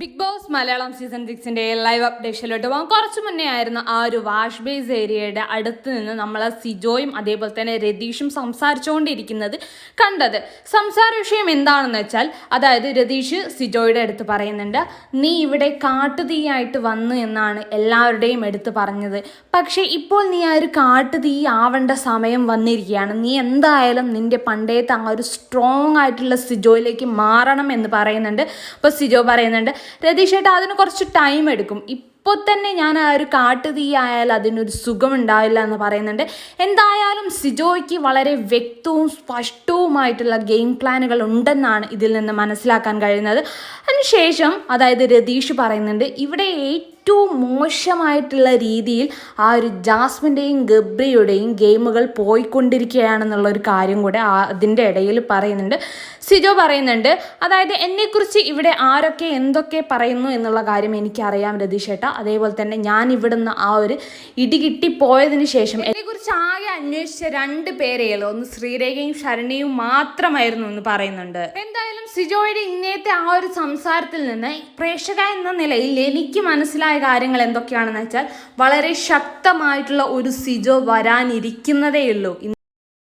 Big boss Malayalam season സിക്സിന്റെ live അപ്ഡേഷനിലോട്ട് പോകാം. കുറച്ച് മുന്നേ ആയിരുന്നു ആ ഒരു വാഷ് ബേസ് ഏരിയയുടെ അടുത്ത് നിന്ന് നമ്മൾ സിജോയും അതേപോലെ തന്നെ രതീഷും സംസാരിച്ചുകൊണ്ടിരിക്കുന്നത് കണ്ടത്. സംസാര വിഷയം എന്താണെന്ന് വെച്ചാൽ അതായത് രതീഷ് സിജോയുടെ അടുത്ത് പറയുന്നുണ്ട് നീ ഇവിടെ കാട്ടുതീയായിട്ട് വന്നു എന്നാണ് എല്ലാവരുടെയും എടുത്ത് പറഞ്ഞത്. പക്ഷേ ഇപ്പോൾ നീ ആ ഒരു കാട്ടുതീ ആവേണ്ട സമയം വന്നിരിക്കുകയാണ്. നീ എന്തായാലും നിന്റെ പണ്ടേത്തെ ആ ഒരു സ്ട്രോങ് ആയിട്ടുള്ള സിജോയിലേക്ക് മാറണം എന്ന് പറയുന്നുണ്ട്. അപ്പോൾ സിജോ പറയുന്നുണ്ട് രതീഷ് അതിന് കുറച്ച് ടൈം എടുക്കും. ഇപ്പോൾ തന്നെ ഞാൻ ആ ഒരു കാട്ടുതീ ആയാൽ അതിനൊരു സുഖം ഉണ്ടാവില്ല എന്ന് പറയുന്നുണ്ട്. എന്തായാലും സിജോയ്ക്ക് വളരെ വ്യക്തവും സ്പഷ്ടവുമായിട്ടുള്ള ഗെയിം പ്ലാനുകൾ ഉണ്ടെന്നാണ് ഇതിൽ നിന്ന് മനസ്സിലാക്കാൻ കഴിയുന്നത്. അതിനുശേഷം അതായത് രതീഷ് പറയുന്നുണ്ട് ഇവിടെ ഏറ്റവും മോശമായിട്ടുള്ള രീതിയിൽ ആ ഒരു ജാസ്മിന്റെയും ഗബ്രിയുടെയും ഗെയിമുകൾ പോയിക്കൊണ്ടിരിക്കുകയാണെന്നുള്ള ഒരു കാര്യം കൂടെ അതിന്റെ ഇടയിൽ പറയുന്നുണ്ട്. സിജോ പറയുന്നുണ്ട് അതായത് എന്നെക്കുറിച്ച് ഇവിടെ ആരൊക്കെ എന്തൊക്കെ പറയുന്നു എന്നുള്ള കാര്യം എനിക്കറിയാം രതീഷ് ഏട്ടാ അതേപോലെ തന്നെ ഞാൻ ഇവിടുന്ന് ആ ഒരു ഇടികിട്ടി പോയതിന് ശേഷം എന്നെക്കുറിച്ച് ആകെ അന്വേഷിച്ച രണ്ട് പേരെയുള്ളൂ. ഒന്ന് ശ്രീരേഖയും ശരണിയും മാത്രമായിരുന്നു എന്ന് പറയുന്നുണ്ട്. എന്തായാലും സിജോയുടെ ഇന്നത്തെ ആ ഒരു സംസാരത്തിൽ നിന്ന് പ്രേക്ഷക എന്ന നിലയിൽ എനിക്ക് മനസ്സിലായ കാര്യങ്ങൾ എന്തൊക്കെയാണെന്ന് വെച്ചാൽ വളരെ ശക്തമായിട്ടുള്ള ഒരു സിജോ വരാനിരിക്കുന്നതേ ഉള്ളൂ